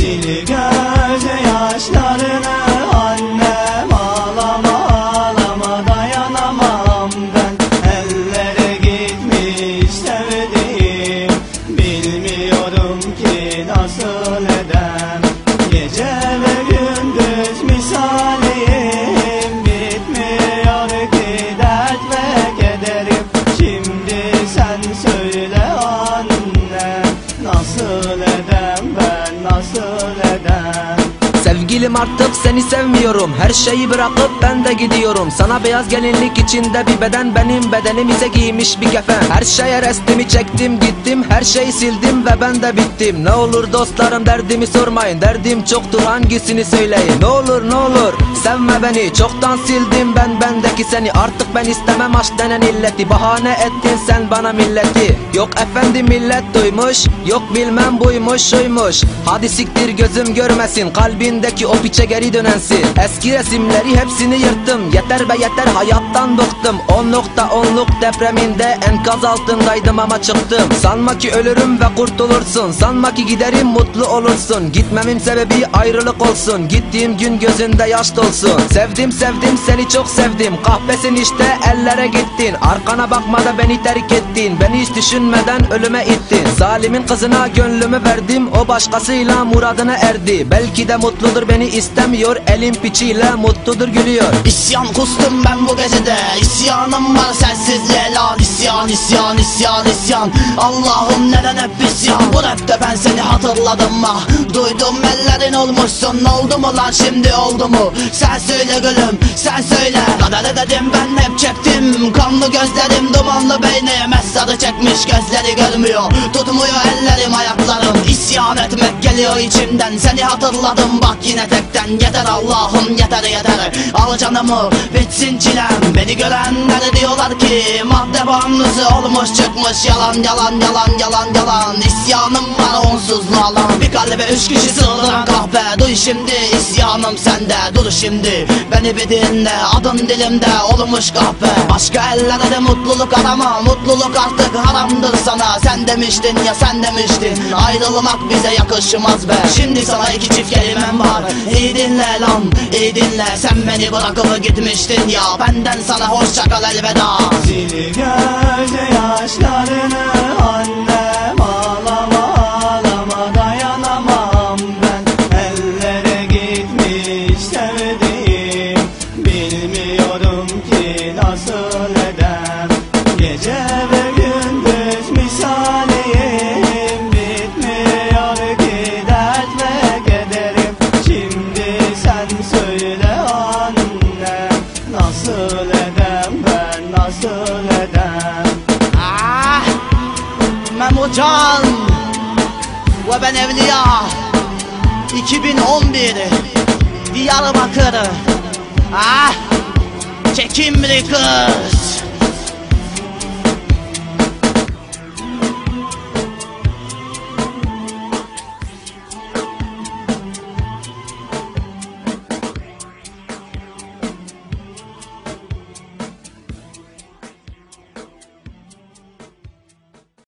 Sil gözü Sevgilim artık seni sevmiyorum. Her şeyi bırakıp ben de gidiyorum. Sana beyaz gelinlik içinde bir beden Benim bedenim ise giymiş bir kefen. Her şeye restimi çektim gittim Her şeyi sildim ve ben de bittim. Ne olur dostlarım derdimi sormayın. Derdim çoktur hangisini söyleyin? Ne olur ne olur sevme beni. Çoktan sildim ben bendeki seni. Artık ben istemem aşk denen illeti. Bahane ettin sen bana milleti. Yok efendim millet duymuş. Yok bilmem buymuş şuymuş. Hadi siktir gözüm görmesin. Kalbindeki o piçe geri dönensin. Eski resimleri hepsini yırttım. Yeter be yeter hayattan bıktım 10.10'luk depreminde enkaz altındaydım ama çıktım. Sanma ki ölürüm ve kurtulursun. Sanma ki giderim mutlu olursun. Gitmemin sebebi ayrılık olsun. Gittiğim gün gözünde yaş dolsun. Sevdim sevdim seni çok sevdim. Kahpesin işte ellere gittin. Arkana bakma da beni terk ettin. Beni hiç düşünmeden ölüme ittin. Zalimin kızına gönlümü verdim. O başkasıyla muradına erdi. Belki de mutludur beni istemiyor. Elim piçiyle mutludur gülüyor. İsyan kustum ben bu gecede. İsyanım var sensizliğe lan İsyan isyan isyan isyan. Allah'ım neden hep isyan? Bu rapte ben seni hatırladım ah Duydum ellerin olmuşsun. Oldu mu lan şimdi oldu mu? Sen söyle gülüm sen söyle. Kadere dedim ben hep çektim. Kanlı gözlerim dumanlı beynim. Esradı çekmiş gözleri görmüyor. Tutmuyor ellerim ayaklarım. İsyan etmek geliyor içimden. Seni hatırladım bak yine tekten Yeter Allah'ım yeter yeter. Al canımı bitsin çilem. Beni görenler diyorlar ki Madde bağımlısı olmuş çıkmış. Yalan yalan yalan yalan yalan. İsyanım var onsuz nalan Bir kalbe üç kişi sığdıran kahve Duy şimdi isyanım sende. Dur şimdi beni bir dinle. Adın dilimde olmuş kahve Başka ellere de mutluluk arama. Mutluluk artık haramdır sana. Sen demiştin ya sen demiştin. Ayrılmak bize yakışmaz be. Şimdi sana iki çift kelimem var İyi dinle lan iyi dinle Sen beni bırakıp gitmiştin ya. Benden sana hoşça kal elveda. Sil gözü yaşlarını annem ağlama dayanamam ben. Ellere gitmiş sevdiğim bilmiyorum ki nasıl edem Gece ve söyle annem nasıl edem ben nasıl edem? Ah Memocan Ve ben Evliya. 2011 Diyarbakır. Ah Çekimli kız